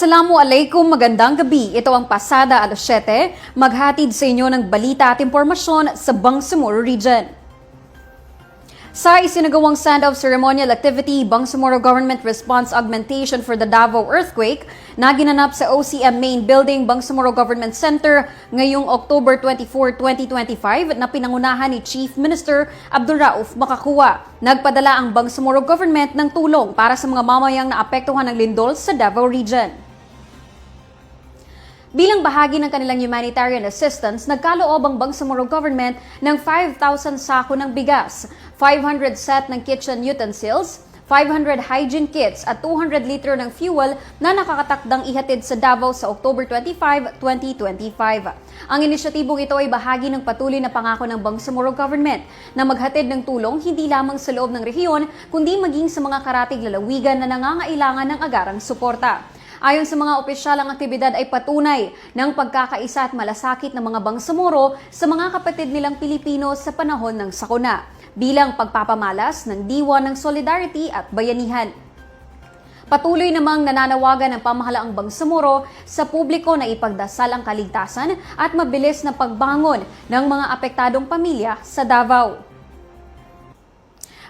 Assalamu alaikum, magandang gabi. Ito ang Pasada alas 7, maghatid sa inyo ng balita at impormasyon sa Bangsamoro Region. Sa isinagawang send-off ceremonial activity, Bangsamoro Government Response Augmentation for the Davao Earthquake na ginanap sa OCM Main Building, Bangsamoro Government Center ngayong October 24, 2025 na pinangunahan ni Chief Minister Abdul Rauf Makakuwa. Nagpadala ang Bangsamoro Government ng tulong para sa mga mamayang naapektuhan ng lindol sa Davao Region. Bilang bahagi ng kanilang humanitarian assistance, nagkaloob ang Bangsamoro government ng 5,000 sako ng bigas, 500 set ng kitchen utensils, 500 hygiene kits at 200 liter ng fuel na nakakatakdang ihatid sa Davao sa October 25, 2025. Ang inisyatibong ito ay bahagi ng patuloy na pangako ng Bangsamoro government na maghatid ng tulong hindi lamang sa loob ng rehiyon kundi maging sa mga karatig lalawigan na nangangailangan ng agarang suporta. Ayon sa mga opisyal, ang aktibidad ay patunay ng pagkakaisa at malasakit ng mga bangsamoro sa mga kapatid nilang Pilipino sa panahon ng sakuna, bilang pagpapamalas ng diwa ng solidarity at bayanihan. Patuloy namang nananawagan ng pamahalaang Bangsamoro sa publiko na ipagdasal ang kaligtasan at mabilis na pagbangon ng mga apektadong pamilya sa Davao.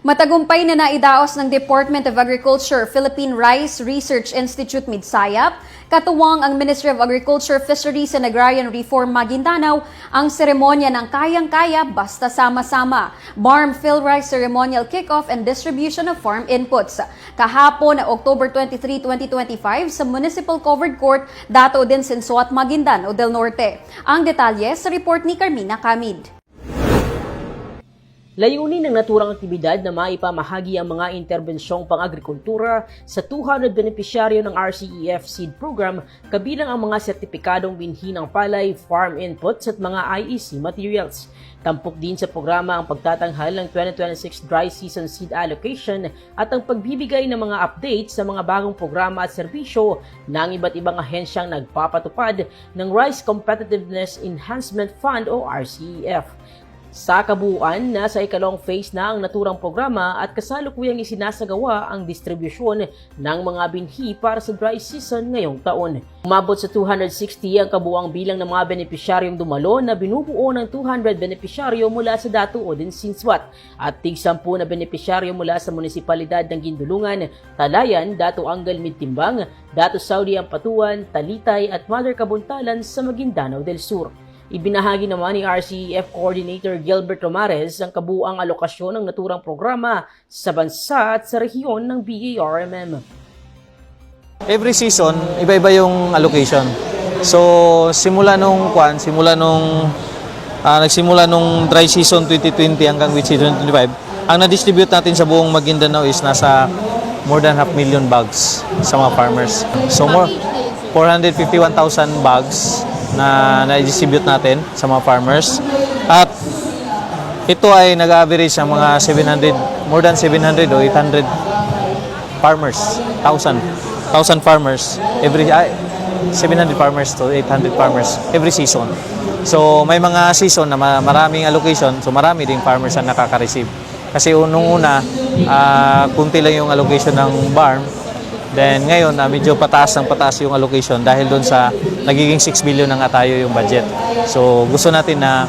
Matagumpay na naidaos ng Department of Agriculture Philippine Rice Research Institute Midsayap, katuwang ang Ministry of Agriculture, Fisheries and Agrarian Reform Maguindanao ang seremonya ng Kayang-Kaya Basta Sama-Sama, Barm Phil Rice Ceremonial Kickoff and Distribution of Farm Inputs. Kahapon na October 23, 2025 sa Municipal Covered Court, Dato din Sensuat Maguindanao del Norte. Ang detalye sa report ni Carmina Camid. Layunin ng naturang aktibidad na maipamahagi ang mga interbensyong pang-agrikultura sa 200 benepisyaryo ng RCEF Seed Program kabilang ang mga sertipikadong binhi ng palay, farm inputs at mga IEC materials. Tampok din sa programa ang pagtatanghal ng 2026 Dry Season Seed Allocation at ang pagbibigay ng mga updates sa mga bagong programa at serbisyo ng iba't ibang ahensyang nagpapatupad ng Rice Competitiveness Enhancement Fund o RCEF. Sa kabuuan, nasa ikalawang phase na ang naturang programa at kasalukuyang isinasagawa ang distribusyon ng mga binhi para sa dry season ngayong taon. Umabot sa 260 ang kabuuang bilang ng mga benepisyaryong dumalo na binubuo ng 200 benepisyaryo mula sa Datu Odin Sinswat at tig 10 na benepisyaryo mula sa munisipalidad ng Gindulungan, Talayan, Datu Angal Midtimbang, Datu Saudi Ampatuan, Talitay at Mother Kabuntalan sa Maguindanao del Sur. Ibinahagi naman ni RCEF Coordinator Gilbert Romares ang kabuang alokasyon ng naturang programa sa bansa at sa rehiyon ng BARMM. Every season, iba-iba yung allocation. So, simula nung kwan, simula nung ah, nagsimula nung dry season 2020 hanggang wheat season 2025, ang na-distribute natin sa buong Maguindanao is nasa more than half million bags sa mga farmers. So, more 451,000 bags na na-distribute natin sa mga farmers. At ito ay nag-average sa mga 700, more than 700 o 800 farmers, 1,000, 1,000 farmers every ay, 700 farmers to 800 farmers every season. So may mga season na ma- maraming allocation, so marami ding farmers na nakaka-receive. Kasi nung una, ah, kunti lang yung allocation ng barn. Then ngayon, ah, medyo pataas ng pataas yung allocation dahil doon sa nagiging 6 billion na nga tayo yung budget. So gusto natin na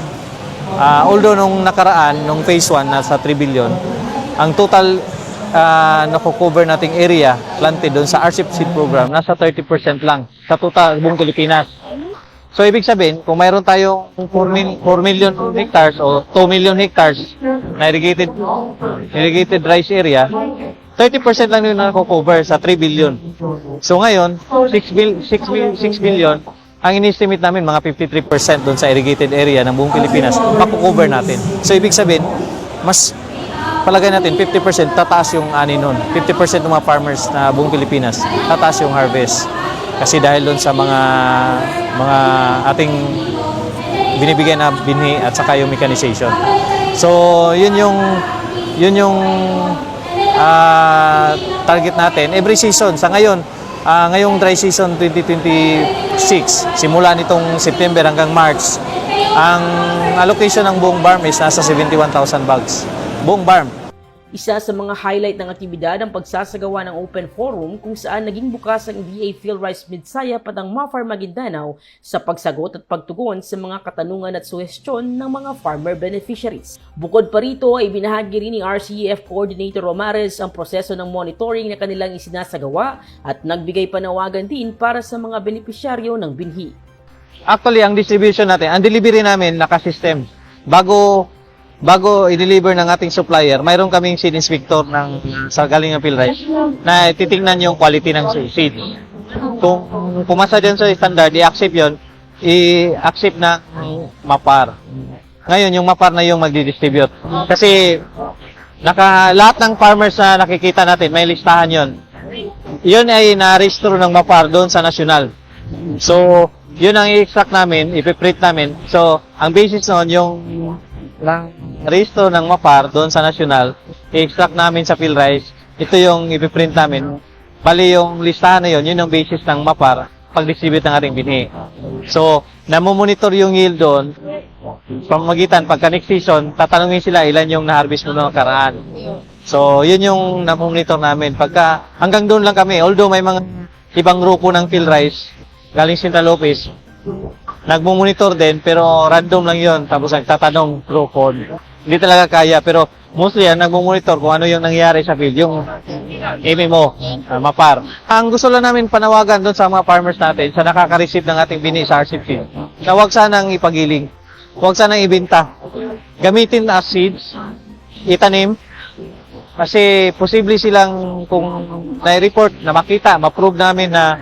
Ah, although nung nakaraan, nung phase 1, nasa 3 billion, ang total uh, nakukover nating area planted doon sa RCEP seed program, nasa 30% lang sa total buong Pilipinas. So, ibig sabihin, kung mayroon tayong 4, mil- 4 million hectares o 2 million hectares na irrigated, irrigated rice area, 30% lang yung nakukover sa 3 billion. So, ngayon, 6, bil, 6, mil, 6 billion, ang in-estimate namin mga 53% doon sa irrigated area ng buong Pilipinas, makukover natin. So, ibig sabihin, mas palagay natin 50% tataas yung ani nun. 50% ng mga farmers na buong Pilipinas, tataas yung harvest. Kasi dahil doon sa mga mga ating binibigay na binhi at saka yung mechanization. So, yun yung yun yung ah, target natin every season. Sa ngayon, ah, ngayong dry season 2026, simula nitong September hanggang March, ang allocation ng buong farm is nasa 71,000 bags. Buong farm. Isa sa mga highlight ng aktibidad ang pagsasagawa ng open forum kung saan naging bukas ang DA PhilRice Midsaya at ang Mafar Maguindanao sa pagsagot at pagtugon sa mga katanungan at suhestyon ng mga farmer beneficiaries. Bukod pa rito ay binahagi rin ni RCEF Coordinator Romares ang proseso ng monitoring na kanilang isinasagawa at nagbigay panawagan din para sa mga benepisyaryo ng binhi. Actually, ang distribution natin, ang delivery namin nakasystem. Bago bago i-deliver ng ating supplier, mayroon kaming seed inspector ng sa galing ng PhilRice na titingnan yung quality ng seed. Kung pumasa dyan sa standard, i-accept yon i-accept na mapar. Ngayon, yung mapar na yung magdi-distribute. Kasi naka, lahat ng farmers na nakikita natin, may listahan yon. Yun ay na-restore ng mapar doon sa national. So, yun ang i-extract namin, ipiprint namin. So, ang basis noon, yung lang resto ng MAPAR doon sa national, i-extract namin sa PhilRice. Ito yung ipiprint namin. Bali yung listahan na yun, yun ang basis ng MAPAR pag-distribute ng ating binhi. So, namomonitor yung yield doon. Pamagitan, pagka next season, tatanungin sila ilan yung na-harvest mo noong karaan. So, yun yung namomonitor namin. Pagka, hanggang doon lang kami, although may mga ibang grupo ng PhilRice, galing Central Office, nagmumonitor din, pero random lang yon Tapos nagtatanong pro con. Hindi talaga kaya, pero mostly yan, nagmumonitor kung ano yung nangyari sa field, yung MMO, uh, mapar. Ang gusto lang namin panawagan doon sa mga farmers natin, sa nakaka-receive ng ating bini sa RCP, na huwag sanang ipagiling, huwag sanang ibenta. Gamitin as seeds, itanim, kasi posible silang kung na-report, na makita, ma-prove namin na,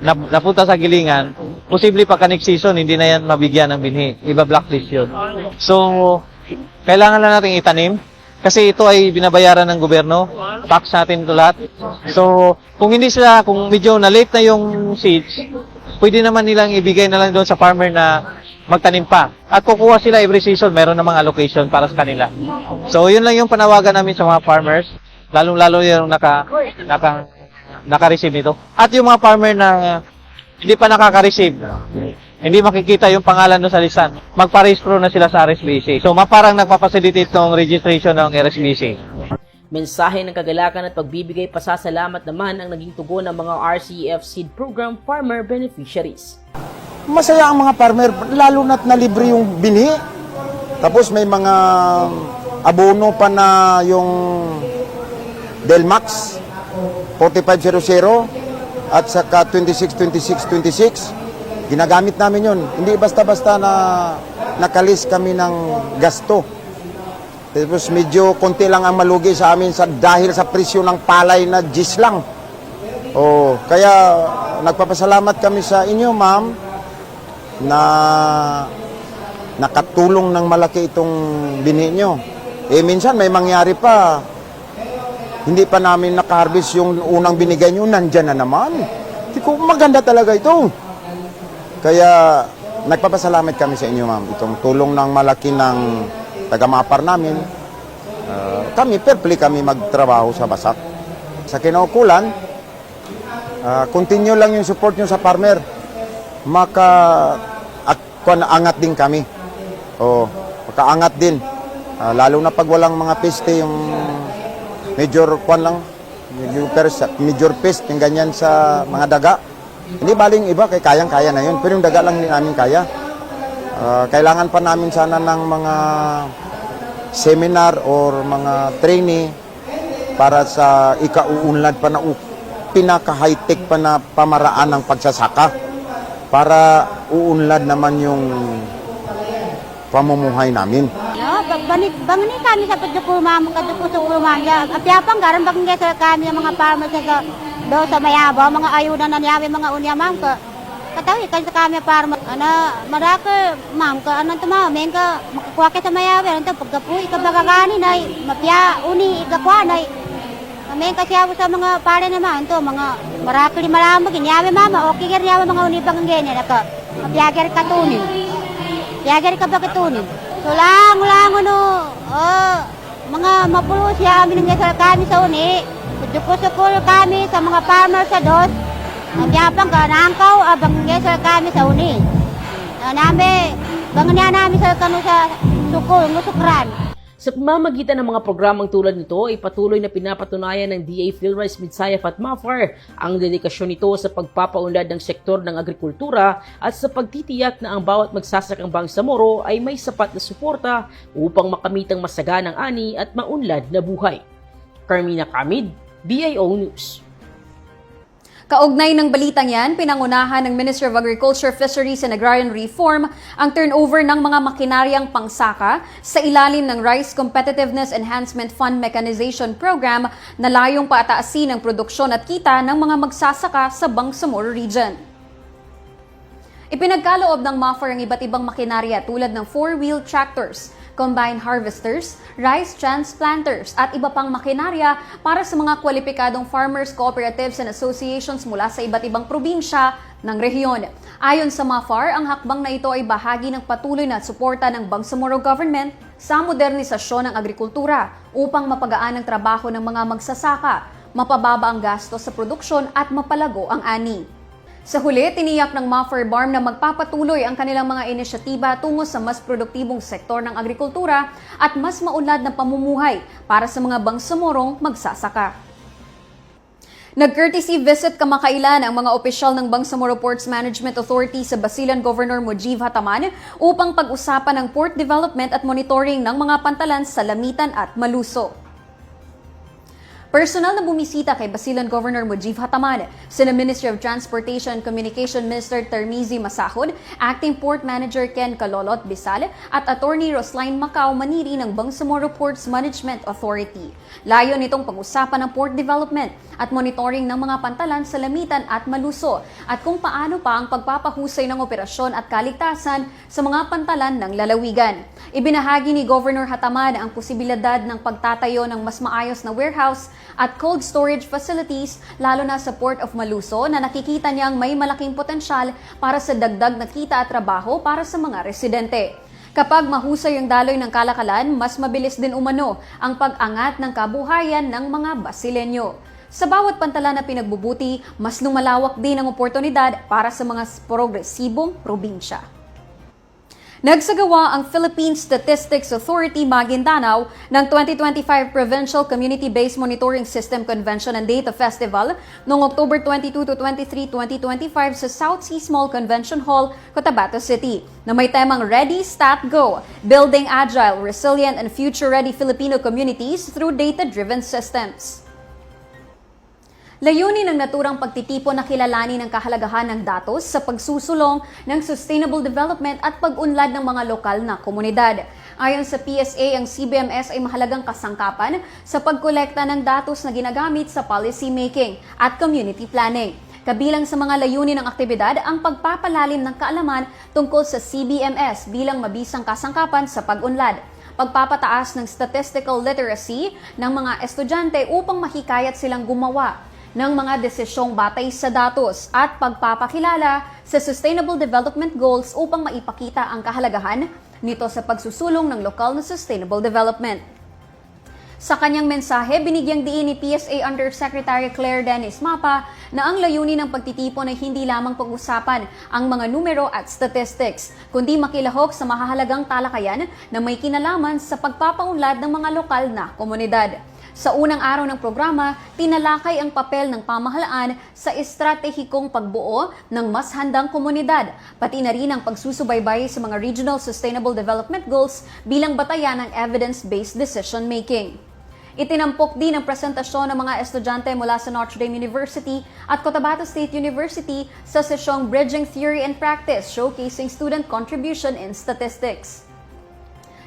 na napunta sa gilingan, posible pagka next season, hindi na yan mabigyan ng binhi. Iba blacklist yun. So, kailangan lang natin itanim. Kasi ito ay binabayaran ng gobyerno. Tax natin ito lahat. So, kung hindi sila, kung medyo na late na yung seeds, pwede naman nilang ibigay na lang doon sa farmer na magtanim pa. At kukuha sila every season, meron namang allocation para sa kanila. So, yun lang yung panawagan namin sa mga farmers, lalong-lalo yung naka, naka, naka-receive nito. At yung mga farmer na hindi pa nakaka-receive, hindi makikita yung pangalan doon sa lisan, magpa-registro na sila sa RSBC. So, maparang nagpapacilitate ng registration ng RSBC. Mensahe ng kagalakan at pagbibigay pasasalamat naman ang naging tugon ng mga RCEF Seed Program farmer beneficiaries. Masaya ang mga farmer, lalo na't na libre yung binhi. Tapos may mga abono pa na yung Delmax 4500 at saka 262626 ginagamit namin yun. Hindi basta-basta na nakalis kami ng gasto. Tapos medyo konti lang ang malugi sa amin sa dahil sa presyo ng palay na gis lang. Oh, kaya nagpapasalamat kami sa inyo, ma'am, na nakatulong ng malaki itong binhi nyo. Eh minsan may mangyari pa, hindi pa namin nakaharvest yung unang binigay nyo, nandyan na naman. Hindi ko, maganda talaga ito. Kaya nagpapasalamat kami sa inyo, ma'am. Itong tulong ng malaki ng taga-mapar namin. Ah, kami, play kami magtrabaho sa basak. Sa kinaukulan, ah, continue lang yung support nyo sa farmer. Maka at kuan angat din kami. O, makaangat din. Ah, lalo na pag walang mga peste yung major kuan lang medyo pers, major pest yung ganyan sa mga daga. Hindi baling iba kay kayang-kaya na yun, pero yung daga lang hindi namin kaya. Ah, kailangan pa namin sana ng mga seminar or mga training para sa ikauunlad pa na pinaka-high-tech pa na pamaraan ng pagsasaka para uunlad naman yung pamumuhay namin. No, pag bani bangani kami sa pagdukulma mo kadukul-dukulma ya. Apyapang garan sa kami ang mga farmers sa do sa mayaba mga ayuda na niyawi mga unya ma'am ka. Katawi kan sa kami farmer ana maraka ma'am ka anan tama men ka makakuha ka sa mayawi anto pagkapuy ka bagagani nay mapya uni ikakwa nay Amen kasi ako sa mga pare naman to mga maraka di malamag niyawi mama okay ger niyawi mga uni bang ganyan naka mapyager katunin. Yagar ka ba katunin? So lang, lang ano, oh, mga mapulo siya amin ng gasal kami sa uni. Sukul kami sa mga farmer sa dos. Nagyapang ka, nangkaw, abang gasal kami sa uni. Uh, nami, bang niya namin sa kanu sa sukul, musukran. Sa pamamagitan ng mga programang tulad nito ay patuloy na pinapatunayan ng DA PhilRice Midsayaf at MAFAR ang dedikasyon nito sa pagpapaunlad ng sektor ng agrikultura at sa pagtitiyak na ang bawat magsasakang Bangsamoro ay may sapat na suporta upang makamit ang masaganang ani at maunlad na buhay. Carmina Kamid, BIO News. Kaugnay ng balitang yan, pinangunahan ng Ministry of Agriculture, Fisheries and Agrarian Reform ang turnover ng mga makinaryang pangsaka sa ilalim ng Rice Competitiveness Enhancement Fund Mechanization Program na layong paataasin ang produksyon at kita ng mga magsasaka sa Bangsamoro Region. Ipinagkaloob ng MAFAR ang iba't ibang makinarya tulad ng four-wheel tractors, combine harvesters, rice transplanters at iba pang makinarya para sa mga kwalipikadong farmers, cooperatives and associations mula sa iba't ibang probinsya ng rehiyon. Ayon sa MAFAR, ang hakbang na ito ay bahagi ng patuloy na suporta ng Bangsamoro Government sa modernisasyon ng agrikultura upang mapagaan ang trabaho ng mga magsasaka, mapababa ang gasto sa produksyon at mapalago ang ani. Sa huli, tiniyak ng Maffer Barm na magpapatuloy ang kanilang mga inisyatiba tungo sa mas produktibong sektor ng agrikultura at mas maunlad na pamumuhay para sa mga bangsamorong magsasaka. Nag-courtesy visit kamakailan ang mga opisyal ng Bangsamoro Ports Management Authority sa Basilan Governor Mujiv Hataman upang pag-usapan ang port development at monitoring ng mga pantalan sa Lamitan at Maluso. Personal na bumisita kay Basilan Governor Mujib Hataman, sina Ministry of Transportation and Communication Minister Termizi Masahod, Acting Port Manager Ken Kalolot Bisal, at Attorney Rosline Macau Maniri ng Bangsamoro Ports Management Authority. Layo nitong pag-usapan ng port development at monitoring ng mga pantalan sa Lamitan at Maluso at kung paano pa ang pagpapahusay ng operasyon at kaligtasan sa mga pantalan ng lalawigan. Ibinahagi ni Governor Hataman ang posibilidad ng pagtatayo ng mas maayos na warehouse at cold storage facilities lalo na sa Port of Maluso na nakikita niyang may malaking potensyal para sa dagdag na kita at trabaho para sa mga residente. Kapag mahusay ang daloy ng kalakalan, mas mabilis din umano ang pag-angat ng kabuhayan ng mga Basilenyo. Sa bawat pantalan na pinagbubuti, mas lumalawak din ang oportunidad para sa mga progresibong probinsya. Nagsagawa ang Philippine Statistics Authority Maguindanao ng 2025 Provincial Community-Based Monitoring System Convention and Data Festival noong October 22 to 23, 2025 sa South Seas Mall Convention Hall, Cotabato City na may temang Ready, Stat, Go! Building Agile, Resilient and Future-Ready Filipino Communities through Data-Driven Systems. Layunin ng naturang pagtitipon na kilalanin ang kahalagahan ng datos sa pagsusulong ng sustainable development at pag-unlad ng mga lokal na komunidad. Ayon sa PSA, ang CBMS ay mahalagang kasangkapan sa pagkolekta ng datos na ginagamit sa policy making at community planning. Kabilang sa mga layunin ng aktibidad ang pagpapalalim ng kaalaman tungkol sa CBMS bilang mabisang kasangkapan sa pag-unlad pagpapataas ng statistical literacy ng mga estudyante upang mahikayat silang gumawa ng mga desisyong batay sa datos at pagpapakilala sa Sustainable Development Goals upang maipakita ang kahalagahan nito sa pagsusulong ng lokal na sustainable development. Sa kanyang mensahe, binigyang diin ni PSA Undersecretary Claire Dennis Mapa na ang layunin ng pagtitipon ay hindi lamang pag-usapan ang mga numero at statistics, kundi makilahok sa mahahalagang talakayan na may kinalaman sa pagpapaunlad ng mga lokal na komunidad. Sa unang araw ng programa, tinalakay ang papel ng pamahalaan sa estratehikong pagbuo ng mas handang komunidad, pati na rin ang pagsusubaybay sa mga Regional Sustainable Development Goals bilang batayan ng evidence-based decision-making. Itinampok din ang presentasyon ng mga estudyante mula sa Notre Dame University at Cotabato State University sa sesyong Bridging Theory and Practice showcasing student contribution in statistics.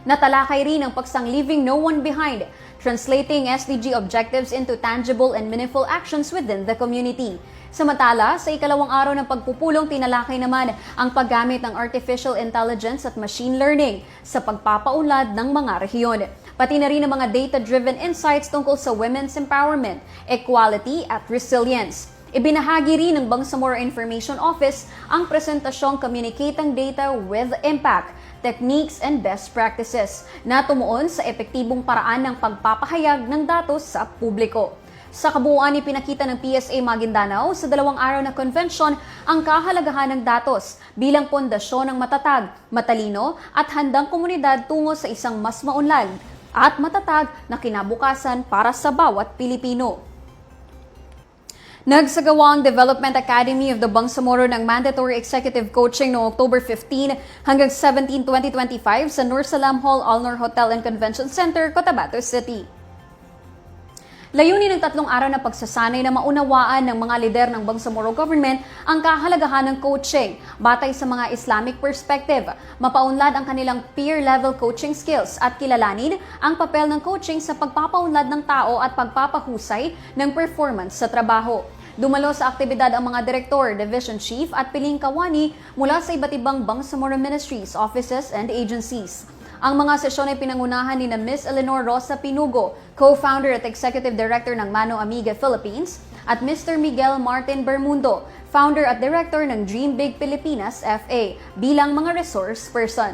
Natalakay rin ang paksang Leaving No One Behind, translating SDG objectives into tangible and meaningful actions within the community. Samantala, sa ikalawang araw ng pagpupulong, tinalakay naman ang paggamit ng artificial intelligence at machine learning sa pagpapaunlad ng mga rehiyon. Pati na rin ang mga data-driven insights tungkol sa women's empowerment, equality at resilience. Ibinahagi rin ng Bangsamoro Information Office ang presentasyong Communicating Data with Impact, Techniques and Best Practices na tumuon sa epektibong paraan ng pagpapahayag ng datos sa publiko. Sa kabuuan, ipinakita ng PSA Maguindanao sa dalawang araw na convention ang kahalagahan ng datos bilang pundasyon ng matatag, matalino at handang komunidad tungo sa isang mas maunlad, at matatag na kinabukasan para sa bawat Pilipino. Nagsagawa ang Development Academy of the Bangsamoro ng mandatory executive coaching noong October 15 hanggang 17, 2025 sa Nur Salam Hall, Alnor Hotel and Convention Center, Cotabato City. Layunin ng tatlong araw na pagsasanay na maunawaan ng mga lider ng Bangsamoro government ang kahalagahan ng coaching batay sa mga Islamic perspective, mapaunlad ang kanilang peer-level coaching skills at kilalanin ang papel ng coaching sa pagpapaunlad ng tao at pagpapahusay ng performance sa trabaho. Dumalo sa aktibidad ang mga direktor, division chief at piling kawani mula sa iba't ibang Bangsamoro ministries, offices, and agencies. Ang mga sesyon ay pinangunahan ni na Miss Eleanor Rosa Pinugo, co-founder at executive director ng Mano Amiga Philippines, at Mr. Miguel Martin Bermundo, founder at director ng Dream Big Pilipinas FA, bilang mga resource person.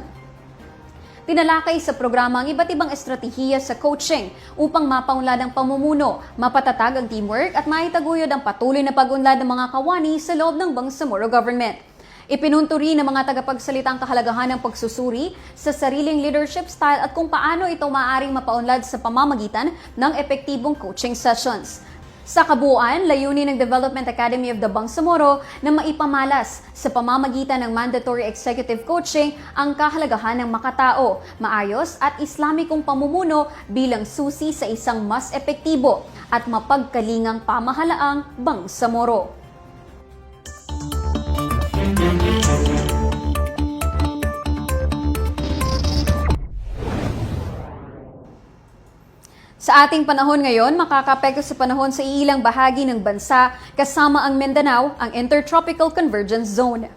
Tinalakay sa programa ang iba't ibang estratehiya sa coaching upang mapaunlad ang pamumuno, mapatatag ang teamwork at maitaguyod ang patuloy na pag-unlad ng mga kawani sa loob ng Bangsamoro government. Ipinunto rin ng mga tagapagsalita ang kahalagahan ng pagsusuri sa sariling leadership style at kung paano ito maaaring mapaunlad sa pamamagitan ng epektibong coaching sessions. Sa kabuuan, layunin ng Development Academy of the Bangsamoro na maipamalas sa pamamagitan ng mandatory executive coaching ang kahalagahan ng makatao, maayos at islamikong pamumuno bilang susi sa isang mas epektibo at mapagkalingang pamahalaang Bangsamoro. Sa ating panahon ngayon, makakapekto sa panahon sa ilang bahagi ng bansa kasama ang Mindanao, ang Intertropical Convergence Zone.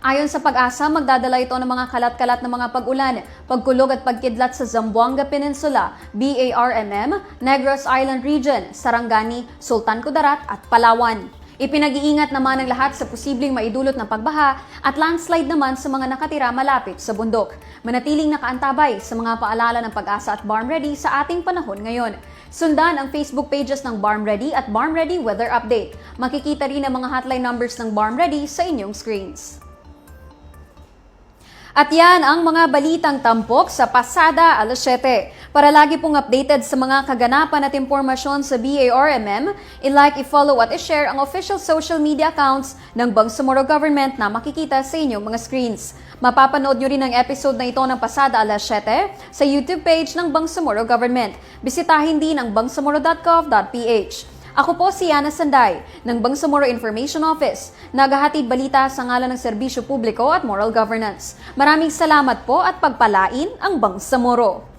Ayon sa pag-asa, magdadala ito ng mga kalat-kalat na mga pag-ulan, pagkulog at pagkidlat sa Zamboanga Peninsula, BARMM, Negros Island Region, Sarangani, Sultan Kudarat at Palawan. Ipinag-iingat naman ang lahat sa posibleng maidulot ng pagbaha at landslide naman sa mga nakatira malapit sa bundok. Manatiling nakaantabay sa mga paalala ng pag-asa at Barm Ready sa ating panahon ngayon. Sundan ang Facebook pages ng Barm Ready at Barm Ready Weather Update. Makikita rin ang mga hotline numbers ng Barm Ready sa inyong screens. At yan ang mga balitang tampok sa Pasada alas 7. Para lagi pong updated sa mga kaganapan at impormasyon sa BARMM, i-like, i-follow at i-share ang official social media accounts ng Bangsamoro Government na makikita sa inyong mga screens. Mapapanood nyo rin ang episode na ito ng Pasada alas 7 sa YouTube page ng Bangsamoro Government. Bisitahin din ang bangsamoro.gov.ph. Ako po si Yana Sanday ng Bangsamoro Information Office, naghahatid balita sa ngalan ng serbisyo publiko at moral governance. Maraming salamat po at pagpalain ang Bangsamoro.